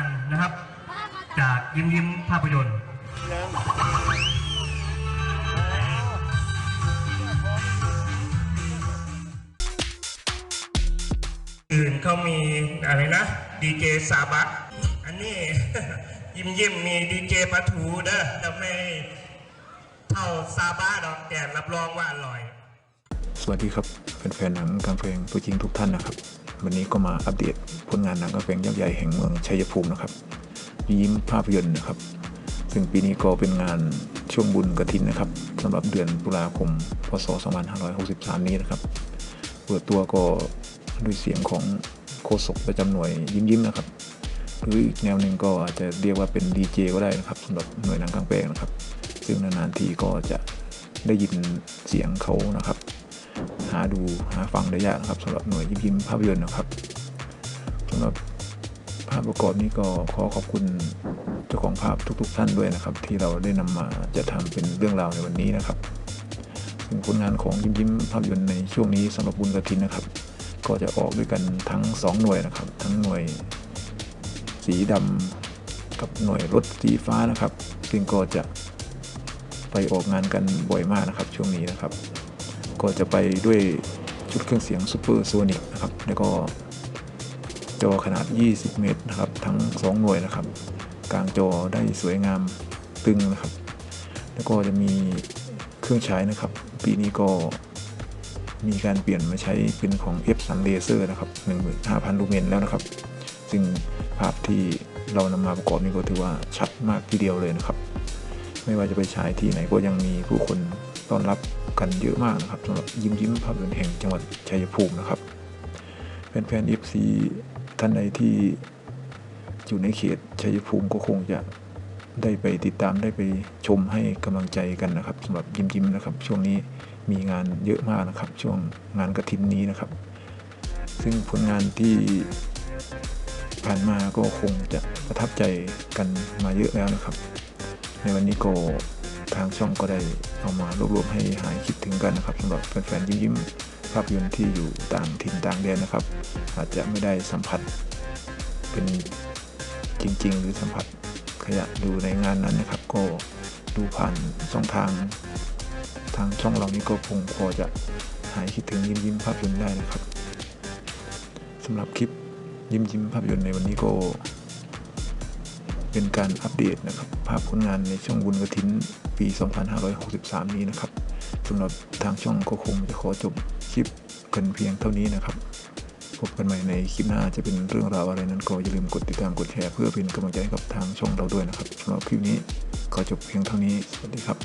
านนะครับ จากยิ้มยิ้มภาพยนตร์อื่นเขามีอะไรนะดีเจซาบักอันนี้ยิ้มยิ้มมีดีเจปะทูเด้อแต่ไม่เท่าซาบะดอกแต่รับรองว่าอร่อย สวัสดีครับแฟนๆหนังกลางเพลงตัวจริงทุกท่านนะครับ วันนี้ก็มาอัปเดตผลงานหนังกลางเพลงยักษ์ใหญ่แห่งเมืองชัยภูมินะครับ ยิ้มภาพยนตร์นะครับ ซึ่งปีนี้ก็เป็นงานช่วงบุญกระถินนะครับสำหรับเดือนตุลาคม พศ 2563 นี้นะครับ เปิดตัวก็ด้วยเสียงของโฆษกประจำหน่วยยิ้มยิ้มนะครับ หรืออีกแนวหนึ่งก็อาจจะเรียกว่าเป็นดีเจก็ได้นะครับสำหรับหน่วยหนังกลางแปลงนะครับ ซึ่งนานๆทีก็จะได้ยินเสียงเขานะครับ หาดูหาฟังได้ยากนะครับสำหรับหน่วยยิ้มยิ้มภาพยนตร์นะครับสำหรับภาพประกอบนี้ก็ขอขอบคุณเจ้าของภาพทุก ๆ ท่านด้วยนะครับ ที่เราได้นำมาจะทำเป็นเรื่องราวในวันนี้นะครับซึ่งผลงานของยิ้มยิ้มภาพยนตร์ในช่วงนี้สำหรับบุญกระถินนะครับ ก็จะออกด้วยกันทั้ง 2 หน่วยนะครับ ทั้งหน่วยสีดำกับหน่วยรถสีฟ้านะครับ ซึ่งก็จะไปออกงานกันบ่อยมากนะครับ ช่วงนี้นะครับ ก็จะไปด้วยชุดเครื่องเสียงซูเปอร์โซนิกนะครับ แล้วก็จอขนาด 20 เมตรนะครับ ทั้ง 2 หน่วยนะครับ กลางจอได้สวยงามตึงนะครับ แล้วก็จะมีเครื่องใช้นะครับ ปีนี้ก็มีการเปลี่ยนมาใช้เป็นของ F3 Laser นะครับ 15,000 ลูเมนแล้วนะครับ ซึ่งภาพที่เรานำมาประกอบนี้ก็ถือว่าชัดมากทีเดียวเลยนะครับ ไม่ว่าจะไปฉายที่ไหนก็ยังมีผู้คน ต้อนรับกันเยอะมากนะครับสำหรับยิ้มยิ้มภาพยนตร์แห่งจังหวัดชัยภูมินะครับแฟนๆ FC ท่านใดที่อยู่ในเขตชัยภูมิก็คงจะได้ไปติดตามได้ไปชมให้กำลังใจกันนะครับสำหรับยิ้มยิ้มนะครับ ช่วงนี้มีงานเยอะมากนะครับ ช่วงงานกระถินนี้นะครับ ซึ่งผลงานที่ผ่านมาก็คงจะประทับใจกันมาเยอะแล้วนะครับ ในวันนี้ก็ ทางช่องก็ได้เอามารวบรวมให้หายคิดถึงกันนะครับสำหรับแฟนๆยิ้มยิ้มภาพยนตร์ที่อยู่ต่างถิ่นต่างแดนนะครับ อาจจะไม่ได้สัมผัสเป็นจริง ๆ หรือสัมผัสขยะดูในงานนั้นนะครับ ก็ดูผ่านช่องทาง ทางช่องเรานี้ก็คงพอจะหายคิดถึงยิ้มยิ้มภาพยนตร์ได้นะครับสำหรับคลิปยิ้มยิ้มภาพยนตร์ในวันนี้ก็ เป็นการอัปเดตนะครับภาพผลงานในช่องบุญกระถินปี 2563 นี้นะครับสำหรับทางช่องก็คงจะขอจบคลิปกันเพียงเท่านี้นะครับ พบกันใหม่ในคลิปหน้าจะเป็นเรื่องราวอะไรนั้นก็อย่าลืมกดติดตามกดแชร์เพื่อเป็นกำลังใจให้กับทางช่องเราด้วยนะครับสำหรับคลิปนี้ขอจบเพียงเท่านี้สวัสดีครับ